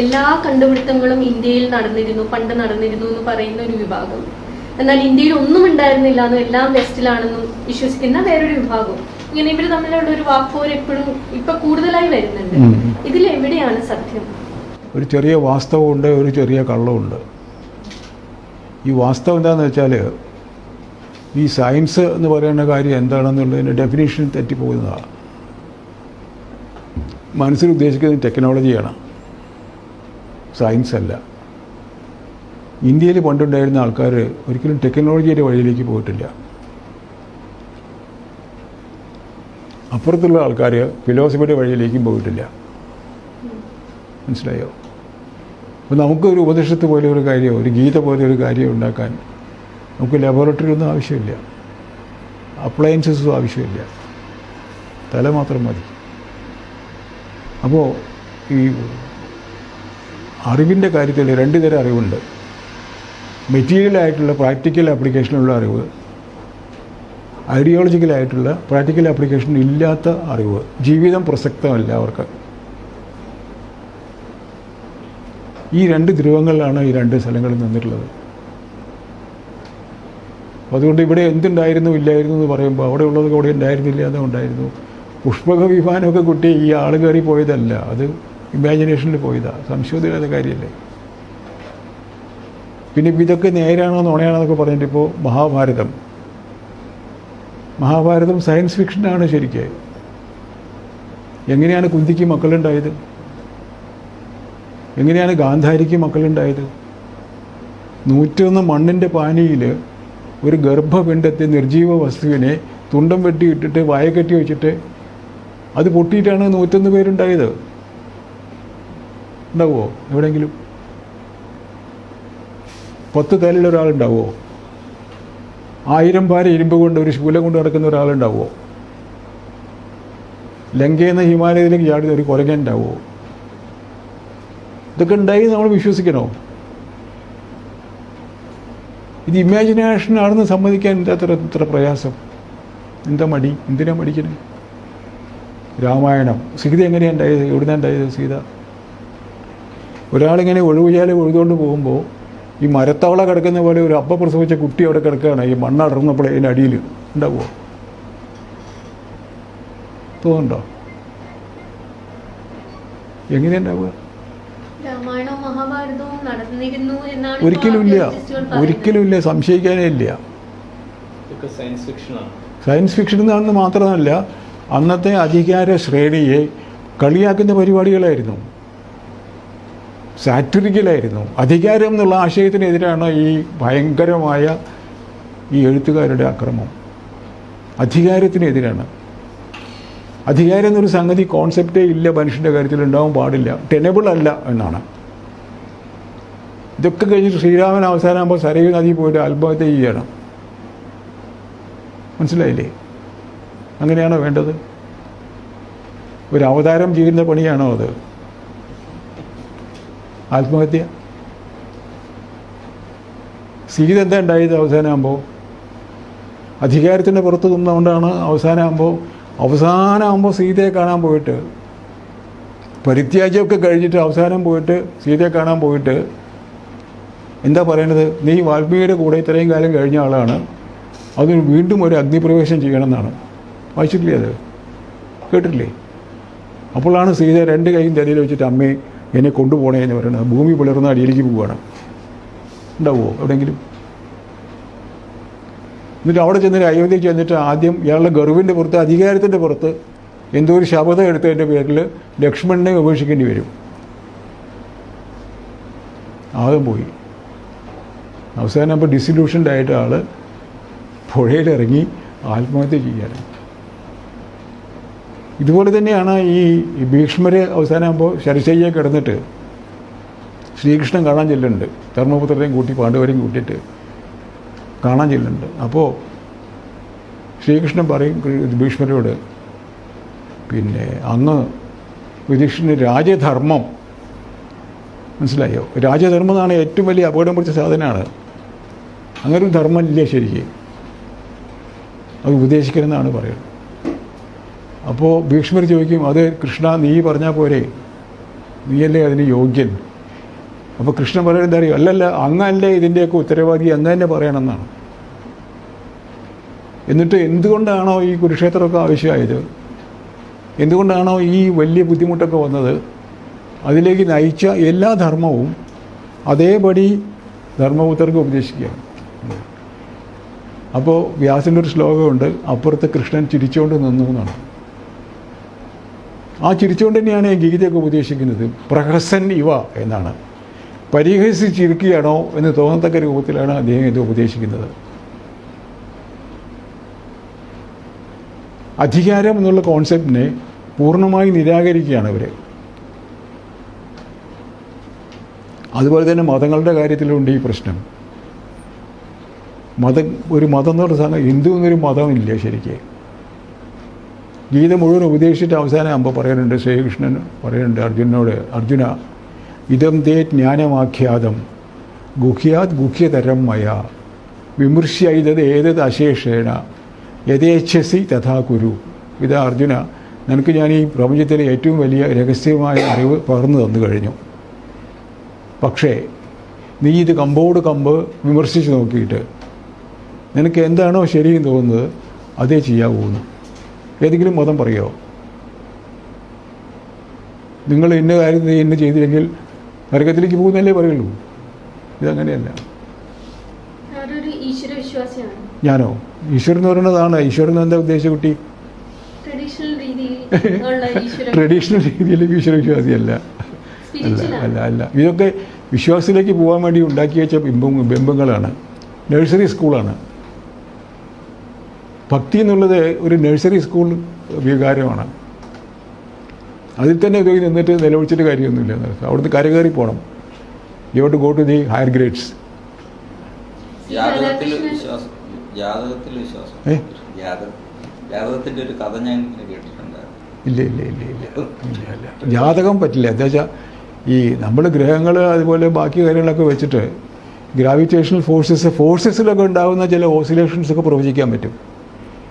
എല്ലാ കണ്ടുപിടുത്തങ്ങളും ഇന്ത്യയിൽ നടന്നിരുന്നു പണ്ട് നടന്നിരുന്നു എന്ന് പറയുന്ന ഒരു വിഭാഗം. എന്നാൽ ഇന്ത്യയിൽ ഒന്നും ഉണ്ടായിരുന്നില്ല എന്നും എല്ലാം വെസ്റ്റിലാണെന്നും വിശ്വസിക്കുന്ന വേറൊരു വിഭാഗം. ഇങ്ങനെ ഇവർ തമ്മിലുള്ള ഒരു വാക്പോര് എപ്പോഴും ഇപ്പൊ കൂടുതലായി വരുന്നുണ്ട്. ഇതിൽ എവിടെയാണ് സത്യം? ഒരു ചെറിയ വാസ്തവമുണ്ട് ഒരു ചെറിയ കള്ളമുണ്ട് ഈ വാസ്തവം എന്താണെന്ന് വെച്ചാൽ ഈ സയൻസ് എന്ന് പറയുന്ന കാര്യം എന്താണെന്നുള്ളതിന്റെ ഡെഫിനേഷൻ തെറ്റിപ്പോകുന്നതാണ്. മനസ്സിൽ ഉദ്ദേശിക്കുന്നത് ടെക്നോളജിയാണ്. സയൻസ് അല്ല. ഇന്ത്യയിൽ പണ്ടുണ്ടായിരുന്ന ആൾക്കാർ ഒരിക്കലും ടെക്നോളജിയുടെ വഴിയിലേക്ക് പോയിട്ടില്ല. അപ്പുറത്തുള്ള ആൾക്കാർ ഫിലോസഫിയുടെ വഴിയിലേക്കും പോയിട്ടില്ല. മനസ്സിലായോ? അപ്പോൾ നമുക്കൊരു ഉപദേശത്ത് പോലെ ഒരു കാര്യമോ ഒരു ഗീത പോലെ ഒരു കാര്യം ഉണ്ടാക്കാൻ നമുക്ക് ലബോറട്ടറി ഒന്നും ആവശ്യമില്ല. അപ്ലയൻസസും ആവശ്യമില്ല. തല മാത്രം മതി. അപ്പോൾ ഈ അറിവിന്റെ കാര്യത്തിൽ രണ്ട് തരം അറിവുണ്ട്. മെറ്റീരിയലായിട്ടുള്ള പ്രാക്ടിക്കൽ ആപ്ലിക്കേഷനുള്ള അറിവ് ഐഡിയോളജിക്കലായിട്ടുള്ള പ്രാക്ടിക്കൽ ആപ്ലിക്കേഷൻ ഇല്ലാത്ത അറിവ് ജീവിതം പ്രസക്തമല്ല അവർക്ക്. ഈ രണ്ട് ധ്രുവങ്ങളിലാണ് ഈ രണ്ട് സ്ഥലങ്ങളിൽ നിന്നിട്ടുള്ളത്. അതുകൊണ്ട് ഇവിടെ എന്തുണ്ടായിരുന്നു ഇല്ലായിരുന്നു എന്ന് പറയുമ്പോൾ അവിടെ ഉള്ളതൊക്കെ അവിടെ ഉണ്ടായിരുന്നില്ല എന്നുണ്ടായിരുന്നു പുഷ്പക വിമാനമൊക്കെ കുട്ടി ഈ ആൾ കയറി പോയതല്ല അത് ഇമാജിനേഷനിൽ പോയതാണ് സംശയമില്ലാത്ത കാര്യമല്ലേ പിന്നെ ഇപ്പം ഇതൊക്കെ നേരാണോ നോണയാണോ എന്നൊക്കെ പറഞ്ഞിട്ട് ഇപ്പോൾ മഹാഭാരതം. മഹാഭാരതം സയൻസ് ഫിക്ഷനാണ് ശരിക്ക്. എങ്ങനെയാണ് കുന്തിക്ക് മക്കളുണ്ടായത്? എങ്ങനെയാണ് ഗാന്ധാരിക്ക് മക്കളുണ്ടായത്? നൂറ്റൊന്ന് മണ്ണിന്റെ പാനിയിൽ ഒരു ഗർഭപിണ്ഡത്തെ നിർജീവ വസ്തുവിനെ തുണ്ടം വെട്ടിയിട്ടിട്ട് വായ കെട്ടി വെച്ചിട്ട് അത് പൊട്ടിയിട്ടാണ് നൂറ്റൊന്ന് പേരുണ്ടായത്. ഉണ്ടാവുമോ? എവിടെയെങ്കിലും? പത്ത് തലയിൽ ഒരാളുണ്ടാവുമോ ആയിരം പാര ഇരുമ്പ് കൊണ്ട് ഒരു ശൂലം കൊണ്ട് നടക്കുന്ന ഒരാളുണ്ടാവുമോ ലങ്കയിൽ ഹിമാലയത്തിലേക്ക് ചാടി ഒരു കുരങ്ങൻ ഉണ്ടാവുമോ? ഇതൊക്കെ ഉണ്ടായി നമ്മൾ വിശ്വസിക്കണോ? ഇത് ഇമാജിനേഷനാണെന്ന് സമ്മതിക്കാൻ എന്താ ഇത്ര പ്രയാസം? എന്താ മടി? എന്തിനാ മടിക്കണേ? രാമായണം. സീത എങ്ങനെയാണ് ഉണ്ടായത്? എവിടുന്നാണ് ഉണ്ടായത് സീത? ഒരാളിങ്ങനെ ഒഴുകുചാലി ഒഴുതുകൊണ്ട് പോകുമ്പോൾ ഈ മരത്തവള കിടക്കുന്ന പോലെ ഒരു അപ്പ പ്രസവിച്ച കുട്ടി അവിടെ കിടക്കുകയാണ്. ഈ മണ്ണടർന്നപ്പോൾ അതിന്റെ അടിയിൽ ഉണ്ടാവുമോ തോന്നുന്നുണ്ടോ? എങ്ങനെയുണ്ടാവുക ഒരിക്കലുമില്ല ഒരിക്കലും ഇല്ല. ഒരിക്കലും ഇല്ല. സംശയിക്കാനേ ഇല്ല. ഇതൊക്കെ സയൻസ് ഫിക്ഷനാണ് സയൻസ് ഫിക്ഷൻ എന്നാണെന്ന് മാത്രമല്ല അന്നത്തെ അധികാര ശ്രേണിയെ കളിയാക്കുന്ന പരിപാടികളായിരുന്നു. സാറ്ററിക്കലായിരുന്നു അധികാരം എന്നുള്ള ആശയത്തിനെതിരാണ് ഈ ഭയങ്കരമായ ഈ എഴുത്തുകാരുടെ അക്രമം. അധികാരത്തിനെതിരാണ്. അധികാരം എന്നൊരു സംഗതി കോൺസെപ്റ്റേ ഇല്ല മനുഷ്യന്റെ കാര്യത്തിൽ ഉണ്ടാവാൻ പാടില്ല. ടെനബിൾ അല്ല എന്നാണ്. ഇതൊക്കെ കഴിഞ്ഞിട്ട് ശ്രീരാമൻ അവസാനമാകുമ്പോൾ സരയു നദി പോയിട്ട് ആത്മഹത്യ ചെയ്യുകയാണ്. മനസ്സിലായില്ലേ? അങ്ങനെയാണോ വേണ്ടത്? ഒരു അവതാരം ചെയ്യുന്ന പണിയാണോ അത്? ആത്മഹത്യ. സീത എന്താ ഉണ്ടായത് അവസാനമാകുമ്പോൾ അധികാരത്തിന്റെ പുറത്ത് നിന്നുകൊണ്ടാണ് അവസാനമാകുമ്പോൾ അവസാനമാകുമ്പോൾ സീതയെ കാണാൻ പോയിട്ട് പരിത്യാജ്യമൊക്കെ കഴിഞ്ഞിട്ട് അവസാനം പോയിട്ട് സീതയെ കാണാൻ പോയിട്ട് എന്താ പറയണത്? നീ വാൽമീകിയുടെ കൂടെ ഇത്രയും കാലം കഴിഞ്ഞ ആളാണ്. അതിന് വീണ്ടും ഒരു അഗ്നിപ്രവേശം ചെയ്യണമെന്നാണ്. വായിച്ചിട്ടില്ലേ അത്? കേട്ടിട്ടില്ലേ? അപ്പോഴാണ് സീത രണ്ട് കൈയും തലയിൽ വെച്ചിട്ട് അമ്മയെ എന്നെ കൊണ്ടുപോകണേ എന്ന് പറയുന്നത്. ഭൂമി പിളർന്ന അടിയിലേക്ക് പോവുകയാണ്. ഉണ്ടാവുമോ? എവിടെയെങ്കിലും? എന്നിട്ട് അവിടെ ചെന്നിട്ട് അയോധ്യ ചെന്നിട്ട് ആദ്യം ഇയാളുടെ ഗർവിന്റെ പുറത്ത് അധികാരത്തിന്റെ പുറത്ത് എന്തോ ഒരു ശപഥം എടുത്തതിന്റെ പേരിൽ ലക്ഷ്മണനെ ഉപേക്ഷിക്കേണ്ടി വരും. ആകെ പോയി. അവസാനം അപ്പോൾ ഡിസിലൂഷൻഡ് ആയിട്ട് ആൾ പുഴയിലിറങ്ങി ആത്മഹത്യ ചെയ്യാണ് ഇതുപോലെ തന്നെയാണ് ഈ ഭീഷ്മര് അവസാനമാകുമ്പോൾ ശരശയ്യെ കിടന്നിട്ട് ശ്രീകൃഷ്ണൻ കാണാൻ ചെല്ലുന്നുണ്ട്. ധർമ്മപുത്രരെയും കൂട്ടി പാണ്ഡവരെയും കൂട്ടിയിട്ട് കാണാൻ ചെല്ലുന്നുണ്ട്. അപ്പോൾ ശ്രീകൃഷ്ണൻ പറയും ഭീഷ്മരോട് പിന്നെ അങ്ങ് യുധിഷ്ഠിന് രാജധർമ്മം മനസ്സിലായോ? രാജധർമ്മം എന്നാണ് ഏറ്റവും വലിയ അപകടം പിടിച്ച സാധനമാണ്. അങ്ങനൊരു ധർമ്മമില്ല ശരിക്ക്? അത് ഉപദേശിക്കണമെന്നാണ് പറയുന്നത്. അപ്പോൾ ഭീഷ്മർ ചോദിക്കും അത് കൃഷ്ണ നീ പറഞ്ഞാൽ പോരെ? നീയല്ലേ അതിന് യോഗ്യൻ? അപ്പോൾ കൃഷ്ണൻ പറയുന്നത് എന്താ അറിയോ? അല്ലല്ല അങ്ങല്ലേ ഇതിന്റെയൊക്കെ ഉത്തരവാദി അങ്ങ് തന്നെ പറയണമെന്നാണ്. എന്നിട്ട് എന്തുകൊണ്ടാണോ ഈ കുരുക്ഷേത്രമൊക്കെ ആവശ്യമായത്? എന്തുകൊണ്ടാണോ ഈ വലിയ ബുദ്ധിമുട്ടൊക്കെ വന്നത്? അതിലേക്ക് നയിച്ച എല്ലാ ധർമ്മവും അതേപടി ധർമ്മപുത്രർക്ക് ഉപദേശിക്കുകയാണ്. അപ്പോൾ വ്യാസന്റെ ഒരു ശ്ലോകമുണ്ട് അപ്പുറത്ത് കൃഷ്ണൻ ചിരിച്ചുകൊണ്ട് നിന്നു എന്നാണ്. ആ ചിരിച്ചുകൊണ്ട് തന്നെയാണ് ഗീതയൊക്കെ ഉപദേശിക്കുന്നത്. പ്രഹസൻ ഇവ എന്നാണ്. പരിഹസിച്ചിരിക്കുകയാണോ എന്ന് തോന്നത്തക്ക രൂപത്തിലാണ് അദ്ദേഹം ഇത് ഉപദേശിക്കുന്നത്. അധികാരം എന്നുള്ള കോൺസെപ്റ്റിനെ പൂർണമായി നിരാകരിക്കുകയാണ് ഇവർ അതുപോലെ തന്നെ മതങ്ങളുടെ കാര്യത്തിലുണ്ട് ഈ പ്രശ്നം. മതം ഒരു മതം എന്ന് പറഞ്ഞ സാധനം ഹിന്ദു എന്നൊരു മതമില്ല ശരിക്ക്. ഗീത മുഴുവൻ ഉപദേശിച്ചിട്ട് അവസാനം അമ്പ പറയുന്നുണ്ട് ശ്രീകൃഷ്ണൻ പറയുന്നുണ്ട് അർജുനോട് അർജുന ഇതം തേ ജ്ഞാനമാഖ്യാതം ഗുഹ്യാത് ഗുഹ്യതരം മയ വിമൃശ്യ ഇതത് ഏതത് അശേഷേണ യഥേച്ഛസി തഥാ കുരു. ഇത് അർജുന നിനക്ക് ഞാൻ ഈ പ്രപഞ്ചത്തിലെ ഏറ്റവും വലിയ രഹസ്യമായ അറിവ് പകർന്നു തന്നു കഴിഞ്ഞു. പക്ഷേ നീ ഇത് കമ്പോട് കമ്പ് വിമർശിച്ച് നോക്കിയിട്ട് നിനക്ക് എന്താണോ ശരിയെന്ന് തോന്നുന്നത് അതേ ചെയ്യാവൂന്ന് ഏതെങ്കിലും മതം പറയോ? നിങ്ങൾ ഇന്ന കാര്യം ഇന്ന ചെയ്തില്ലെങ്കിൽ നരകത്തിലേക്ക് പോകുന്നല്ലേ പറയുള്ളൂ. ഇതങ്ങനെയല്ല. ഞാനോ? ഈശ്വരൻ എന്ന് പറയുന്നതാണ്. ഈശ്വരൻ എന്താ ഉദ്ദേശിച്ച കുട്ടി? ട്രഡീഷണൽ രീതിയിൽ ഈശ്വര വിശ്വാസിയല്ല അല്ല അല്ല അല്ല. ഇതൊക്കെ വിശ്വാസത്തിലേക്ക് പോകാൻ വേണ്ടി ഉണ്ടാക്കി വെച്ച ബിംബം ബിംബങ്ങളാണ്. നഴ്സറി സ്കൂളാണ് ഭക്തി എന്നുള്ളത് ഒരു നഴ്സറി സ്കൂൾ വികാരമാണ്. അതിൽ തന്നെ പോയി നിന്നിട്ട് നിലവിളിച്ചിട്ട് കാര്യമൊന്നുമില്ല. അവിടുന്ന് കരകയറി പോകണം you to go to the higher grades ജാതകത്തിൽ രാധാകൃഷ്ണൻ- വിശ്വാസം ജാതകത്തിൽ വിശ്വാസം. ഏ? ജാതകം ഒരു കഥ ഞാൻ കേട്ടിട്ടുണ്ട് ഇല്ല ഇല്ല ഇല്ല ഇല്ല ഇല്ല ഇല്ല. ജാതകം പറ്റില്ല. എന്താ വെച്ചാൽ ഈ നമ്മൾ ഗ്രഹങ്ങൾ അതുപോലെ ബാക്കി കാര്യങ്ങളൊക്കെ വെച്ചിട്ട് ഗ്രാവിറ്റേഷണൽ ഫോഴ്സസ് ഫോഴ്സസിലൊക്കെ ഉണ്ടാകുന്ന ചില ഓസിലേഷൻസ് ഒക്കെ പ്രവചിക്കാൻ പറ്റും.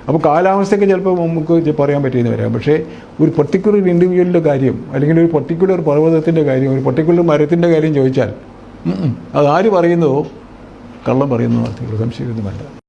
അപ്പോൾ കാലാവസ്ഥയ്ക്ക് ചിലപ്പോൾ നമുക്ക് പറയാൻ പറ്റിയെന്ന് വരാം. പക്ഷേ ഒരു പർട്ടിക്കുലർ ഇൻഡിവിജ്വലിന്റെ കാര്യം അല്ലെങ്കിൽ ഒരു പർട്ടിക്കുലർ പർവതത്തിന്റെ കാര്യം ഒരു പർട്ടിക്കുലർ മരത്തിന്റെ കാര്യം ചോദിച്ചാൽ അതാര് പറയുന്നതോ കള്ളം പറയുന്നതോ സംശയമൊന്നുമല്ല